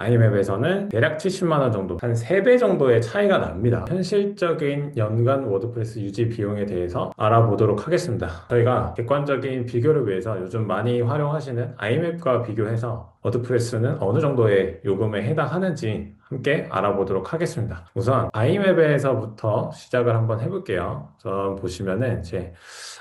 아이맵에서는 대략 70만 원 정도, 한 3배 정도의 차이가 납니다. 현실적인 연간 워드프레스 유지 비용에 대해서 알아보도록 하겠습니다. 저희가 객관적인 비교를 위해서 요즘 많이 활용하시는 아이맵과 비교해서 워드프레스는 어느 정도의 요금에 해당하는지 함께 알아보도록 하겠습니다. 우선 아이맵에서부터 시작을 한번 해볼게요. 우선 보시면은 이제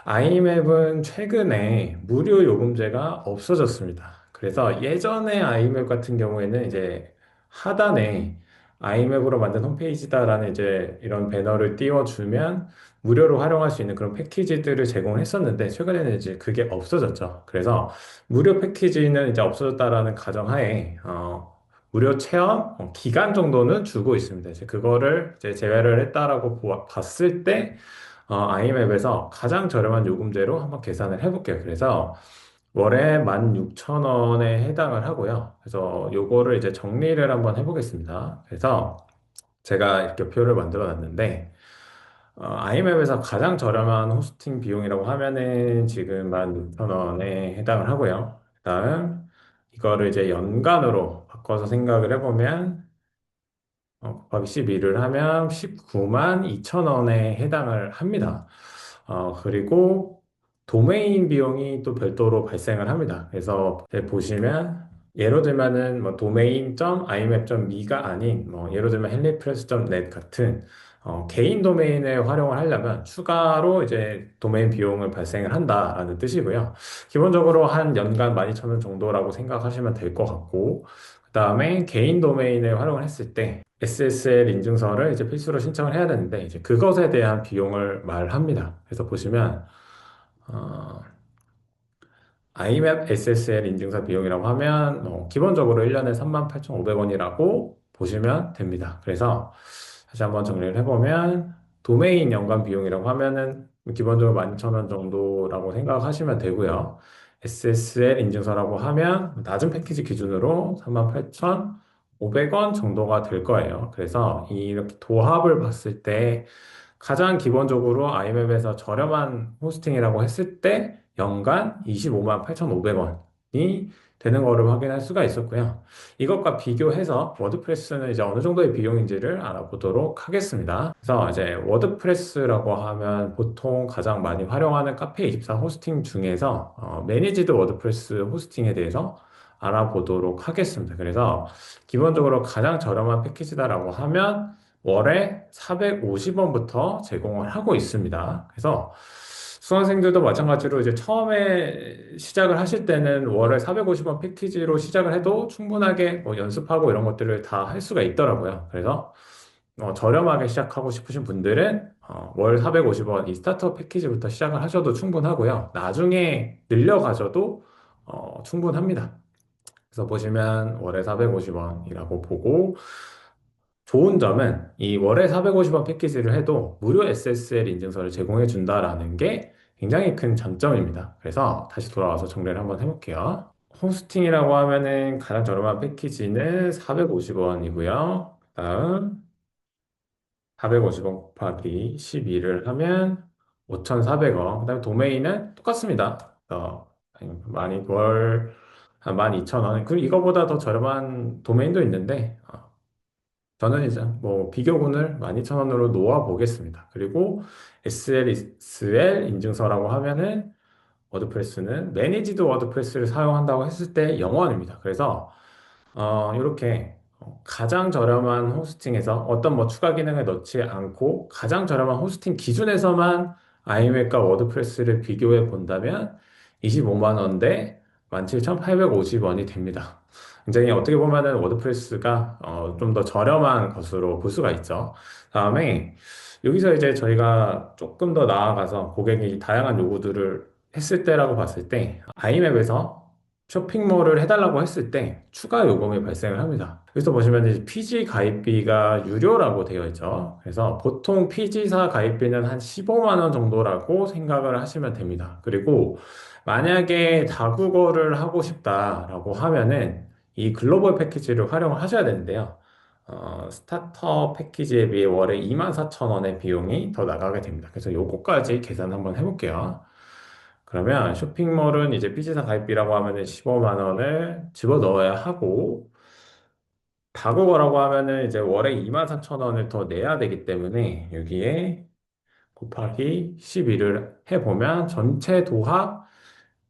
아이맵은 최근에 무료 요금제가 없어졌습니다. 그래서 예전에 아이맵 같은 경우에는 이제 하단에 아이맵으로 만든 홈페이지다라는 이제 이런 배너를 띄워주면 무료로 활용할 수 있는 그런 패키지들을 제공을 했었는데 최근에는 이제 그게 없어졌죠. 그래서 무료 패키지는 이제 없어졌다라는 가정하에 어, 무료 체험 어, 기간 정도는 주고 있습니다. 이제 그거를 이제 제외를 했다라고 보아- 봤을 때 어, 아이맵에서 가장 저렴한 요금제로 한번 계산을 해볼게요. 그래서 월에 16,000원에 해당을 하고요. 그래서 요거를 이제 정리를 한번 해보겠습니다. 그래서 제가 이렇게 표를 만들어 놨는데, 어, 아이맵에서 가장 저렴한 호스팅 비용이라고 하면은 지금 16,000원에 해당을 하고요. 그다음 이거를 이제 연간으로 바꿔서 생각을 해보면 어, 곱하기 12를 하면 19만 2천 원에 해당을 합니다. 어, 그리고 도메인 비용이 또 별도로 발생을 합니다. 그래서 보시면 예를 들면은 뭐 domain.imap.me가 아닌 뭐 예를 들면 helippress.net 같은 어, 개인 도메인을 활용을 하려면 추가로 이제 도메인 비용을 발생을 한다라는 뜻이고요. 기본적으로 한 연간 12,000원 정도라고 생각하시면 될 것 같고 그 다음에 개인 도메인을 활용을 했을 때 SSL 인증서를 이제 필수로 신청을 해야 되는데 이제 그것에 대한 비용을 말합니다. 그래서 보시면 어, IMAP SSL 인증서 비용이라고 하면 어, 기본적으로 1년에 38,500원이라고 보시면 됩니다. 그래서 다시 한번 정리를 해보면 도메인 연간 비용이라고 하면은 기본적으로 12,000원 정도라고 생각하시면 되고요. SSL 인증서라고 하면 낮은 패키지 기준으로 38,500원 정도가 될 거예요. 그래서 이렇게 도합을 봤을 때 가장 기본적으로 아이맵에서 저렴한 호스팅이라고 했을 때 연간 25만 8,500원이 되는 거를 확인할 수가 있었고요. 이것과 비교해서 워드프레스는 이제 어느 정도의 비용인지를 알아보도록 하겠습니다. 그래서 이제 워드프레스라고 하면 보통 가장 많이 활용하는 카페24 호스팅 중에서 어, 매니지드 워드프레스 호스팅에 대해서 알아보도록 하겠습니다. 그래서 기본적으로 가장 저렴한 패키지다라고 하면 월에 450원부터 제공을 하고 있습니다. 그래서 수강생들도 마찬가지로 이제 처음에 시작을 하실 때는 월에 450원 패키지로 시작을 해도 충분하게 뭐 연습하고 이런 것들을 다 할 수가 있더라고요. 그래서 어, 저렴하게 시작하고 싶으신 분들은 어, 월 450원 이 스타터 패키지부터 시작을 하셔도 충분하고요. 나중에 늘려가셔도 어, 충분합니다. 그래서 보시면 월에 450원이라고 보고 좋은 점은 이 월에 450원 패키지를 해도 무료 SSL 인증서를 제공해 준다라는 게 굉장히 큰 장점입니다. 그래서 다시 돌아와서 정리를 한번 해볼게요. 호스팅이라고 하면은 가장 저렴한 패키지는 450원이고요. 다음 450원 곱하기 12를 하면 5,400원. 그다음에 도메인은 똑같습니다. 어, 많이 월한 12,000원. 그리고 이거보다 더 저렴한 도메인도 있는데 어, 저는 이제 뭐 비교군을 12,000원으로 놓아 보겠습니다. 그리고 SLSL 인증서라고 하면은 워드프레스는 매니지드 워드프레스를 사용한다고 했을 때 0원입니다. 그래서 어, 이렇게 가장 저렴한 호스팅에서 어떤 뭐 추가 기능을 넣지 않고 가장 저렴한 호스팅 기준에서만 아이맥과 워드프레스를 비교해 본다면 25만 원대 17,850원이 됩니다. 굉장히 어떻게 보면은 워드프레스가 어, 좀 더 저렴한 것으로 볼 수가 있죠. 다음에 여기서 이제 저희가 조금 더 나아가서 고객이 다양한 요구들을 했을 때라고 봤을 때 아이맵에서 쇼핑몰을 해달라고 했을 때 추가 요금이 발생을 합니다. 여기서 보시면 이제 PG 가입비가 유료라고 되어 있죠. 그래서 보통 PG사 가입비는 한 15만 원 정도라고 생각을 하시면 됩니다. 그리고 만약에 다국어를 하고 싶다라고 하면은 이 글로벌 패키지를 활용을 하셔야 되는데요. 어, 스타터 패키지에 비해 월에 24,000원의 비용이 더 나가게 됩니다. 그래서 요거까지 계산 한번 해볼게요. 그러면 쇼핑몰은 이제 피지사 가입비라고 하면은 15만 원을 집어 넣어야 하고 다국어라고 하면은 이제 월에 24,000원을 더 내야 되기 때문에 여기에 곱하기 12를 해보면 전체 도합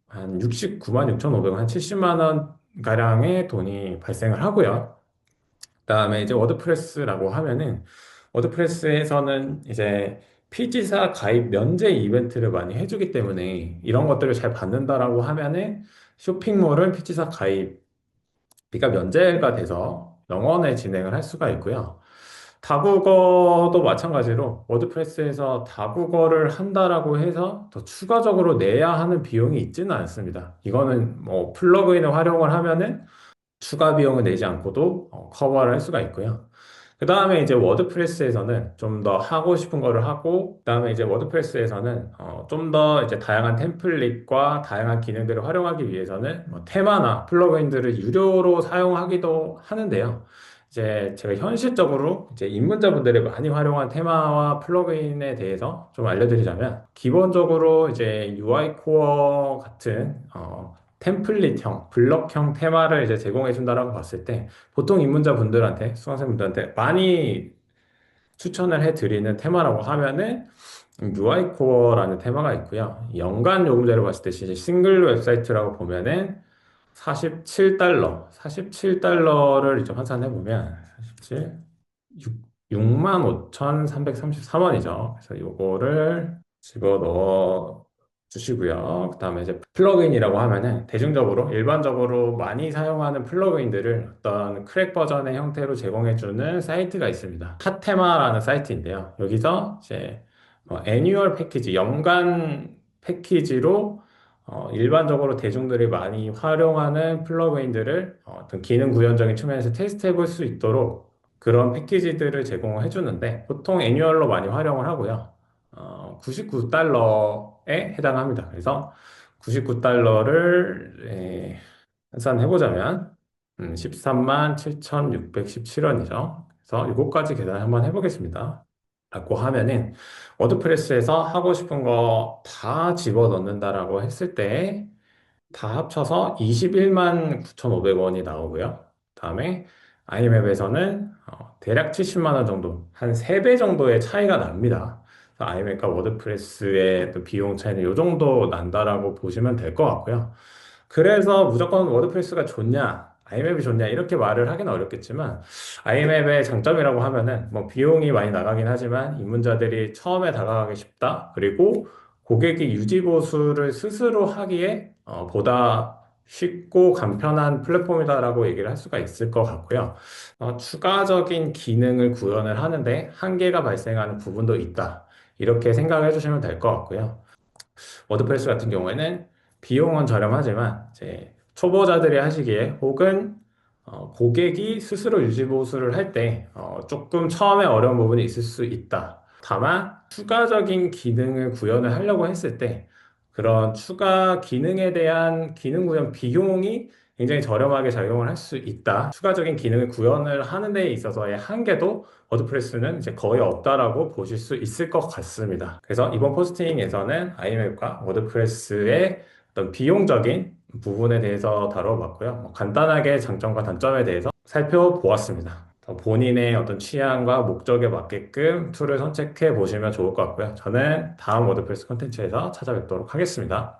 한 69만 6,500원, 한 70만 원 가량의 돈이 발생을 하고요. 그다음에 이제 워드프레스라고 하면은 워드프레스에서는 이제 필지사 가입 면제 이벤트를 많이 해주기 때문에 이런 것들을 잘 받는다라고 하면은 쇼핑몰은 필지사 가입비가 면제가 돼서 영원에 진행을 할 수가 있고요. 다국어도 마찬가지로 워드프레스에서 다국어를 한다라고 해서 더 추가적으로 내야 하는 비용이 있지는 않습니다. 이거는 뭐 플러그인을 활용을 하면은 추가 비용을 내지 않고도 어, 커버를 할 수가 있고요. 그 다음에 이제 워드프레스에서는 좀 더 하고 싶은 거를 하고, 그 다음에 이제 워드프레스에서는 어, 좀 더 이제 다양한 템플릿과 다양한 기능들을 활용하기 위해서는 뭐 테마나 플러그인들을 유료로 사용하기도 하는데요. 이제 제가 현실적으로 이제 입문자분들이 많이 활용한 테마와 플러그인에 대해서 좀 알려드리자면, 기본적으로 이제 UI 코어 같은 어, 템플릿형, 블럭형 테마를 이제 제공해 준다라고 봤을 때 보통 입문자 분들한테, 수강생 분들한테 많이 추천을 해 드리는 테마라고 하면은 UI 코어라는 테마가 있고요. 연간 요금제로 봤을 때 이제 싱글 웹사이트라고 보면은 47달러, 47달러를 이제 환산해 보면 47, 6, 65,333원이죠. 그래서 요거를 집어 넣어 주시고요. 그다음에 이제 플러그인이라고 하면은 대중적으로 일반적으로 많이 사용하는 플러그인들을 어떤 크랙 버전의 형태로 제공해 주는 사이트가 있습니다. 핫테마라는 사이트인데요. 여기서 이제 어, 애뉴얼 패키지, 연간 패키지로 어, 일반적으로 대중들이 많이 활용하는 플러그인들을 어, 어떤 기능 구현적인 측면에서 테스트해 볼 수 있도록 그런 패키지들을 제공해 주는데 보통 애뉴얼로 많이 활용을 하고요. 어, 99달러에 해당합니다. 그래서 99달러를 환산해 보자면 음, 13만 7,617원이죠. 그래서 이것까지 계산 한번 해보겠습니다. 라고 하면은 워드프레스에서 하고 싶은 거 다 집어넣는다라고 했을 때 다 합쳐서 21만 9,500원이 나오고요. 다음에 아이맵에서는 어, 대략 70만 원 정도, 한 3배 정도의 차이가 납니다. 아이맥과 워드프레스의 또 비용 차이는 이 정도 난다라고 보시면 될 것 같고요. 그래서 무조건 워드프레스가 좋냐, 아이맵이 좋냐 이렇게 말을 하기는 어렵겠지만 아이맵의 장점이라고 하면은 뭐 비용이 많이 나가긴 하지만 입문자들이 처음에 다가가기 쉽다. 그리고 고객이 유지 보수를 스스로 하기에 어, 보다 쉽고 간편한 플랫폼이다라고 얘기를 할 수가 있을 것 같고요. 어, 추가적인 기능을 구현을 하는데 한계가 발생하는 부분도 있다. 이렇게 생각해 주시면 될 것 같고요. 워드프레스 같은 경우에는 비용은 저렴하지만 이제 초보자들이 하시기에 혹은 어, 고객이 스스로 유지 보수를 할때 어, 조금 처음에 어려운 부분이 있을 수 있다. 다만 추가적인 기능을 구현을 하려고 했을 때 그런 추가 기능에 대한 기능 구현 비용이 굉장히 저렴하게 작용을 할 수 있다. 추가적인 기능을 구현을 하는 데 있어서의 한계도 워드프레스는 이제 거의 없다라고 보실 수 있을 것 같습니다. 그래서 이번 포스팅에서는 아이맵과 워드프레스의 어떤 비용적인 부분에 대해서 다뤄봤고요. 뭐 간단하게 장점과 단점에 대해서 살펴보았습니다. 본인의 어떤 취향과 목적에 맞게끔 툴을 선택해 보시면 좋을 것 같고요. 저는 다음 워드프레스 콘텐츠에서 찾아뵙도록 하겠습니다.